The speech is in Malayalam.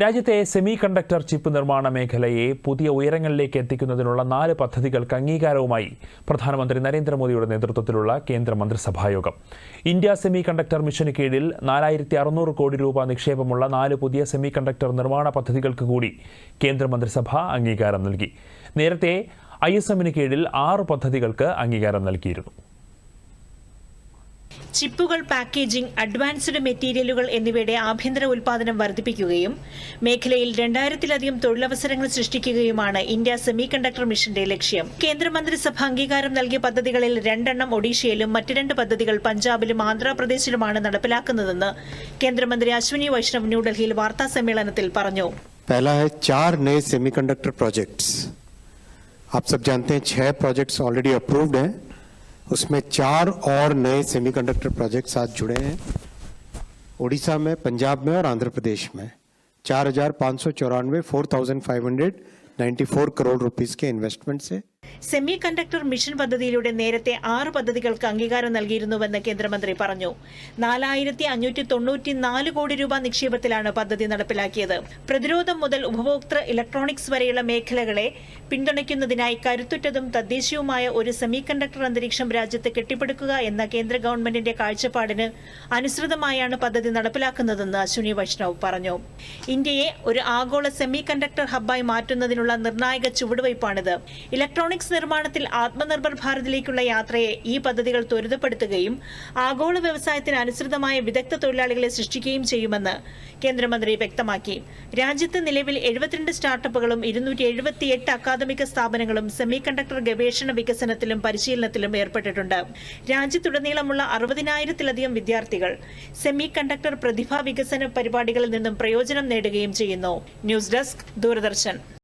രാജ്യത്തെ സെമി കണ്ടക്ടർ ചിപ്പ് നിർമ്മാണ മേഖലയെ പുതിയ ഉയരങ്ങളിലേക്ക് എത്തിക്കുന്നതിനുള്ള നാല് പദ്ധതികൾക്ക് അംഗീകാരവുമായി പ്രധാനമന്ത്രി നരേന്ദ്രമോദിയുടെ നേതൃത്വത്തിലുള്ള കേന്ദ്ര മന്ത്രിസഭായോഗം. ഇന്ത്യ സെമി കണ്ടക്ടർ മിഷന് കീഴിൽ നാലായിരത്തി അറുന്നൂറ് കോടി രൂപ നിക്ഷേപമുള്ള നാല് പുതിയ സെമി കണ്ടക്ടർ നിർമ്മാണ പദ്ധതികൾക്ക് കൂടി കേന്ദ്രമന്ത്രിസഭ അംഗീകാരം നൽകി. നേരത്തെ ഐ എസ് എമ്മിന് കീഴിൽ ആറ് പദ്ധതികൾക്ക് അംഗീകാരം നൽകിയിരുന്നു. ചിപ്പുകൾ പാക്കേജിംഗ് അഡ്വാൻസ്ഡ് മെറ്റീരിയലുകൾ എന്നിവയുടെ ആഭ്യന്തര ഉൽപാദനം വർദ്ധിപ്പിക്കുകയും മേഖലയിൽ രണ്ടായിരത്തിലധികം തൊഴിലവസരങ്ങൾ സൃഷ്ടിക്കുകയുമാണ് ഇന്ത്യ സെമി കണ്ടക്ടർ മിഷന്റെ ലക്ഷ്യം കേന്ദ്രമന്ത്രിസഭ അംഗീകാരം നൽകിയ പദ്ധതികളിൽ രണ്ടെണ്ണം ഒഡീഷയിലും മറ്റ് രണ്ട് പദ്ധതികൾ പഞ്ചാബിലും ആന്ധ്രാപ്രദേശിലുമാണ് നടപ്പിലാക്കുന്നതെന്ന് കേന്ദ്രമന്ത്രി അശ്വിനി വൈഷ്ണവ് ന്യൂഡൽഹിയിൽ വാർത്താ സമ്മേളനത്തിൽ പറഞ്ഞു पहला है चार नए सेमीकंडक्टर प्रोजेक्ट्स आप सब जानते हैं छह प्रोजेक्ट्स ऑलरेडी अप्रूव्ड हैं उसमें चार और नए सेमीकंडक्टर प्रोजेक्ट साथ जुड़े हैं। उड़ीसा में, पंजाब में और आंध्र प्रदेश में। चार हज़ार पाँच सौ चौरानवे, four thousand five hundred ninety four crore rupees के इन्वेस्टमेंट से। സെമി കണ്ടക്ടർ മിഷൻ പദ്ധതിയിലൂടെ നേരത്തെ ആറ് പദ്ധതികൾക്ക് അംഗീകാരം നൽകിയിരുന്നുവെന്ന് കേന്ദ്രമന്ത്രി പറഞ്ഞു. നാലായിരത്തി അഞ്ഞൂറ്റി തൊണ്ണൂറ്റി നാല് കോടി രൂപ നിക്ഷേപത്തിലാണ് പദ്ധതി നടപ്പിലാക്കിയത്. പ്രതിരോധം മുതൽ ഉപഭോക്തൃ ഇലക്ട്രോണിക്സ് വരെയുള്ള മേഖലകളെ പിന്തുണയ്ക്കുന്നതിനായി കരുത്തുറ്റതും തദ്ദേശീയവുമായ ഒരു സെമി കണ്ടക്ടർ അന്തരീക്ഷം രാജ്യത്ത് കെട്ടിപ്പടുക്കുക എന്ന കേന്ദ്ര ഗവൺമെന്റിന്റെ കാഴ്ചപ്പാടിന് അനുസൃതമായാണ് പദ്ധതി നടപ്പിലാക്കുന്നതെന്ന് അശ്വിനി വൈഷ്ണവ് പറഞ്ഞു. ഇന്ത്യയെ ഒരു ആഗോള സെമി കണ്ടക്ടർ ഹബ്ബായി മാറ്റുന്നതിനുള്ള നിർണായക ചുവടുവയ്പ്പാണിത് ഇലക്ട്രോണിക്സ് നിർമ്മാണത്തിൽ ആത്മനിർഭർ ഭാരതിലേക്കുള്ള യാത്രയെ ഈ പദ്ധതികൾ ത്വരിതപ്പെടുത്തുകയും ആഗോള വ്യവസായത്തിന് അനുസൃതമായ വിദഗ്ധ തൊഴിലാളികളെ സൃഷ്ടിക്കുകയും ചെയ്യുമെന്ന് കേന്ദ്രമന്ത്രി വ്യക്തമാക്കി. രാജ്യത്ത് നിലവിൽ എഴുപത്തിരണ്ട് സ്റ്റാർട്ടപ്പുകളും ഇരുന്നൂറ്റി എഴുപത്തിയെട്ട് അക്കാദമിക സ്ഥാപനങ്ങളും സെമി കണ്ടക്ടർ ഗവേഷണ വികസനത്തിലും പരിശീലനത്തിലും ഏർപ്പെട്ടിട്ടുണ്ട്. രാജ്യത്തുടനീളമുള്ള അറുപതിനായിരത്തിലധികം വിദ്യാർത്ഥികൾ സെമി കണ്ടക്ടർ പ്രതിഭാ വികസന പരിപാടികളിൽ നിന്നും പ്രയോജനം നേടുകയും ചെയ്യുന്നു. News desk Doordarshan.